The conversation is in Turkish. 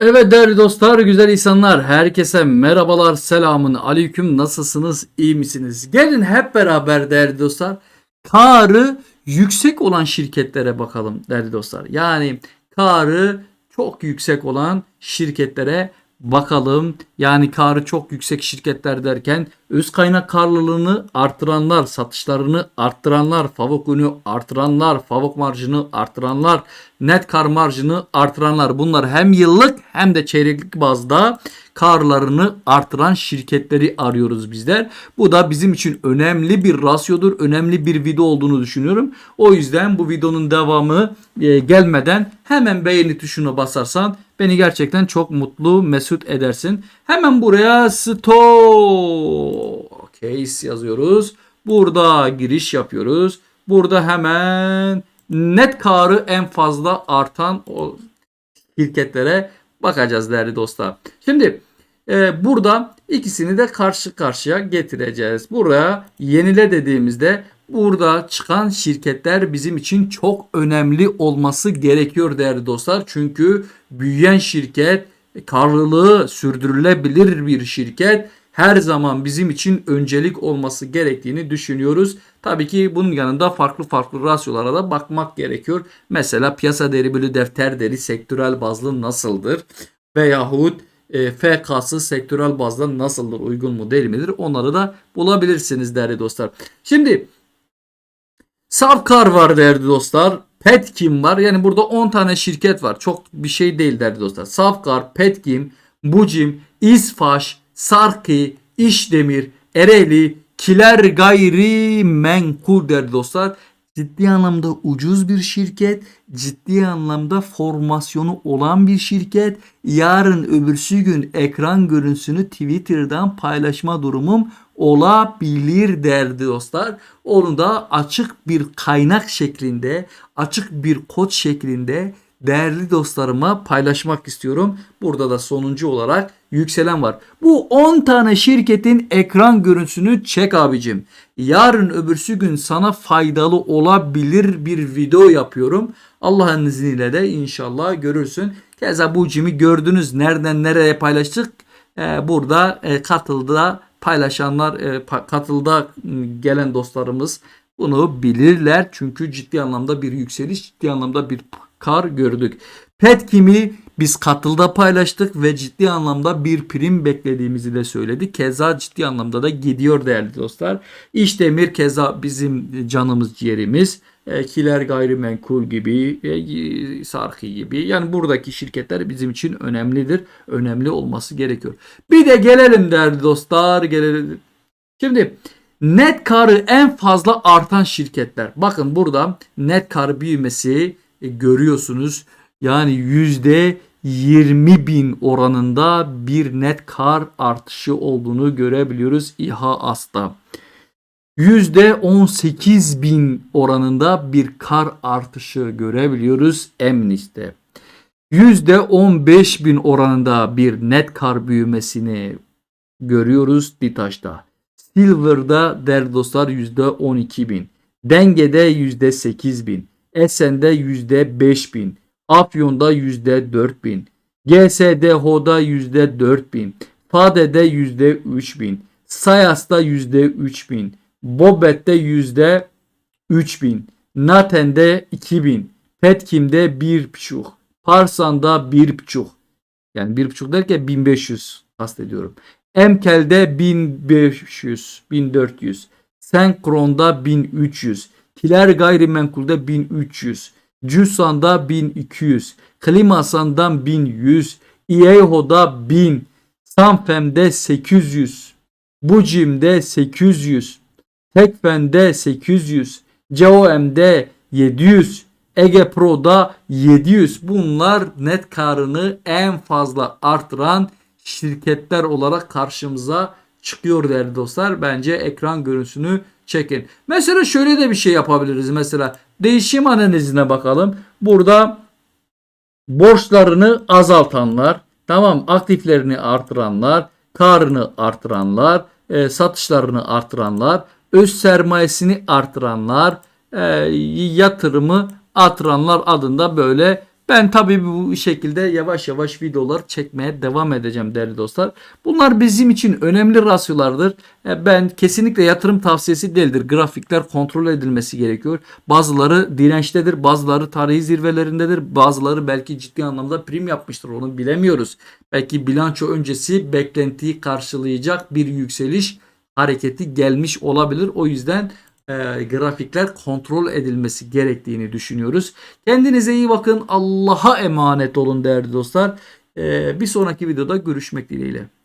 Evet değerli dostlar, güzel insanlar, herkese merhabalar, selamun aleyküm, nasılsınız, iyi misiniz? Gelin hep beraber değerli dostlar, karı yüksek olan şirketlere bakalım değerli dostlar. Yani karı çok yüksek olan şirketlere bakalım. Yani karı çok yüksek şirketler derken öz kaynak karlılığını artıranlar, satışlarını arttıranlar, favok ünü artıranlar, favok marjını artıranlar, net kar marjını artıranlar. Bunlar hem yıllık hem de çeyreklik bazda karlarını artıran şirketleri arıyoruz bizler. Bu da bizim için önemli bir rasyodur, önemli bir video olduğunu düşünüyorum. O yüzden bu videonun devamı e, gelmeden hemen beğeni tuşuna basarsan beni gerçekten çok mutlu, mesut edersin. Hemen buraya case yazıyoruz. Burada giriş yapıyoruz. Burada hemen net karı en fazla artan o şirketlere bakacağız değerli dostlar. Şimdi e, burada ikisini de karşı karşıya getireceğiz. Buraya yenile dediğimizde burada çıkan şirketler bizim için çok önemli olması gerekiyor değerli dostlar. Çünkü büyüyen şirket, karlılığı sürdürülebilir bir şirket her zaman bizim için öncelik olması gerektiğini düşünüyoruz. Tabii ki bunun yanında farklı farklı rasyolara da bakmak gerekiyor. Mesela piyasa değeri bölü defter değeri sektörel bazlı nasıldır? Veyahut e, FK'sı sektörel bazda nasıldır? Uygun mu değil midir? Onları da bulabilirsiniz değerli dostlar. Şimdi Savkar var değerli dostlar. Petkim var. Yani burada 10 tane şirket var. Çok bir şey değil değerli dostlar. Savkar, Petkim, Bucim, İsfaş, Sarki, İşdemir, Ereğli, Kiler Gayri Menkul değerli dostlar. Ciddi anlamda ucuz bir şirket, ciddi anlamda formasyonu olan bir şirket. Yarın öbürsü gün ekran görüntüsünü Twitter'dan paylaşma durumum olabilir değerli dostlar. Onu da açık bir kaynak şeklinde, açık bir kod şeklinde değerli dostlarıma paylaşmak istiyorum. Burada da sonuncu olarak yükselen var. Bu 10 tane şirketin ekran görüntüsünü çek abicim. Yarın öbürsü gün sana faydalı olabilir bir video yapıyorum. Allah'ın izniyle de inşallah görürsün. Keza bu cimi gördünüz. Nereden nereye paylaştık? Ee, burada e, katıldı paylaşanlar, e, katılda gelen dostlarımız bunu bilirler. Çünkü ciddi anlamda bir yükseliş, ciddi anlamda bir kar gördük. Petkim'i biz katılda paylaştık ve ciddi anlamda bir prim beklediğimizi de söyledik. Keza ciddi anlamda da gidiyor değerli dostlar. İşdemir keza bizim canımız ciğerimiz. E, Kiler gayrimenkul gibi, e, Sarkı gibi. Yani buradaki şirketler bizim için önemlidir. Önemli olması gerekiyor. Bir de gelelim değerli dostlar. Gelelim. Şimdi net karı en fazla artan şirketler. Bakın burada net kar büyümesi e, görüyorsunuz. Yani yüzde 20 bin oranında bir net kar artışı olduğunu görebiliyoruz İHA As'ta. %18 bin oranında bir kar artışı görebiliyoruz Emnis'te. %15 bin oranında bir net kar büyümesini görüyoruz Ditaş'ta. Silver'da değerli dostlar %12 bin. Denge'de %8 bin. Esen'de %5 bin. Afyon'da %4 bin. GSDH'da %4 bin. Fade'de %3 bin. Sayas'ta %3 bin. Bobet'te yüzde 3000, Naten'de 2000, Petkim'de 1,5, Parsan'da 1,5. Yani 1,5 derken 1500 kastediyorum. Emkel'de 1500, 1400. Senkron'da 1300. Kiler gayrimenkulde 1300. Cüsan'da 1200. Klimasan'dan 1100. İEHO'da 1000. Sanfem'de 800. Bucim'de 800. Tekfen'de 800, COM'de 700, Ege Pro'da 700. Bunlar net karını en fazla artıran şirketler olarak karşımıza çıkıyor değerli dostlar. Bence ekran görüntüsünü çekin. Mesela şöyle de bir şey yapabiliriz. Mesela değişim analizine bakalım. Burada borçlarını azaltanlar, tamam aktiflerini artıranlar, karını artıranlar, e, satışlarını artıranlar, öz sermayesini artıranlar, e, yatırımı artıranlar adında böyle Ben tabii bu şekilde yavaş yavaş videolar çekmeye devam edeceğim değerli dostlar. Bunlar bizim için önemli rasyolardır. E, Ben kesinlikle yatırım tavsiyesi değildir. Grafikler kontrol edilmesi gerekiyor. Bazıları dirençtedir, bazıları tarihi zirvelerindedir, bazıları belki ciddi anlamda prim yapmıştır. Onu bilemiyoruz. Belki bilanço öncesi beklentiyi karşılayacak bir yükseliş hareketi gelmiş olabilir. O yüzden e, grafikler kontrol edilmesi gerektiğini düşünüyoruz. Kendinize iyi bakın. Allah'a emanet olun değerli dostlar. E, bir sonraki videoda görüşmek dileğiyle.